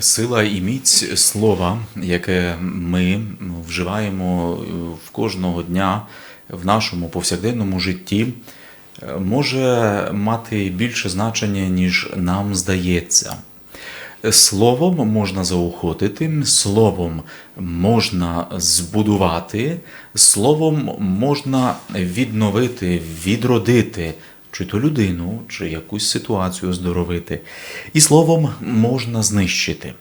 Сила і міць слова, яке ми вживаємо в кожного дня в нашому повсякденному житті, може мати більше значення, ніж нам здається. Словом можна заохотити, словом можна збудувати, словом можна відновити, відродити чи то людину, чи якусь ситуацію оздоровити. І словом можна знищити.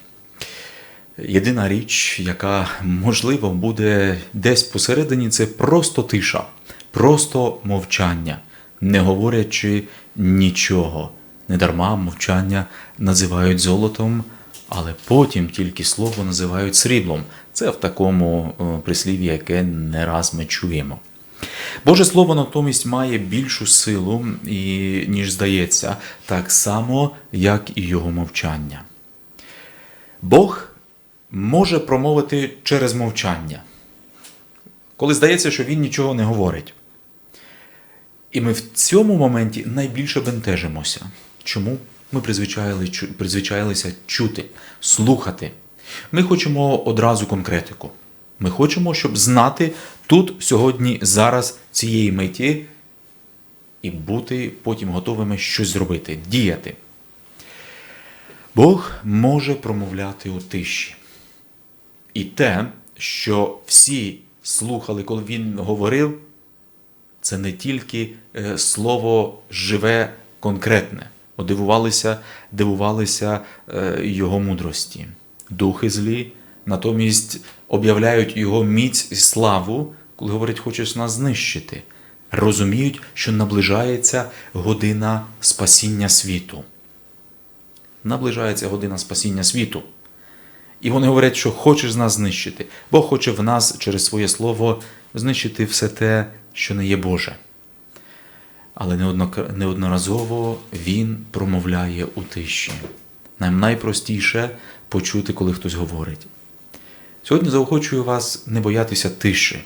Єдина річ, яка можливо буде десь посередині, це просто тиша, просто мовчання, не говорячи нічого. Недарма мовчання називають золотом, але потім тільки слово називають сріблом. Це в такому е, прислів'ї, яке не раз ми чуємо. Боже Слово натомість має більшу силу, і, ніж здається, так само, як і його мовчання. Бог може промовити через мовчання, коли здається, що він нічого не говорить. І ми в цьому моменті найбільше бентежимося. Чому? Ми призвичаїли, чу- призвичаїлися чути, слухати. Ми хочемо одразу конкретику. Ми хочемо, щоб знати тут, сьогодні, зараз, цієї миті, і бути потім готовими щось зробити, діяти. Бог може промовляти у тиші. І те, що всі слухали, коли він говорив, це не тільки е, слово живе, конкретне. От Дивувалися, дивувалися е, його мудрості. Духи злі натомість об'являють його міць і славу, коли говорять, хочеш нас знищити. Розуміють, що наближається година спасіння світу. Наближається година спасіння світу. І вони говорять, що хочеш нас знищити. Бог хоче в нас через своє слово знищити все те, що не є Боже. Але неодноразово Він промовляє у тиші. Найпростіше почути, коли хтось говорить. Сьогодні заохочую вас не боятися тиші.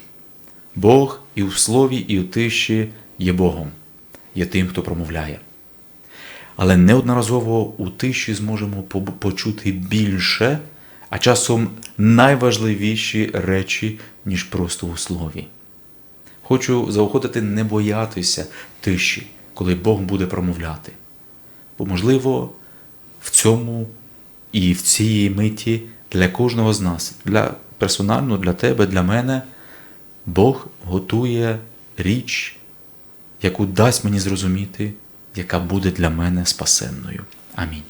Бог і в слові, і в тиші є Богом, є тим, хто промовляє. Але неодноразово у тиші зможемо почути більше, а часом найважливіші речі, ніж просто у слові. Хочу заохотити не боятися тиші, коли Бог буде промовляти. Бо, можливо, в цьому і в цій миті для кожного з нас, для персонально, для тебе, для мене, Бог готує річ, яку дасть мені зрозуміти, яка буде для мене спасенною. Амінь.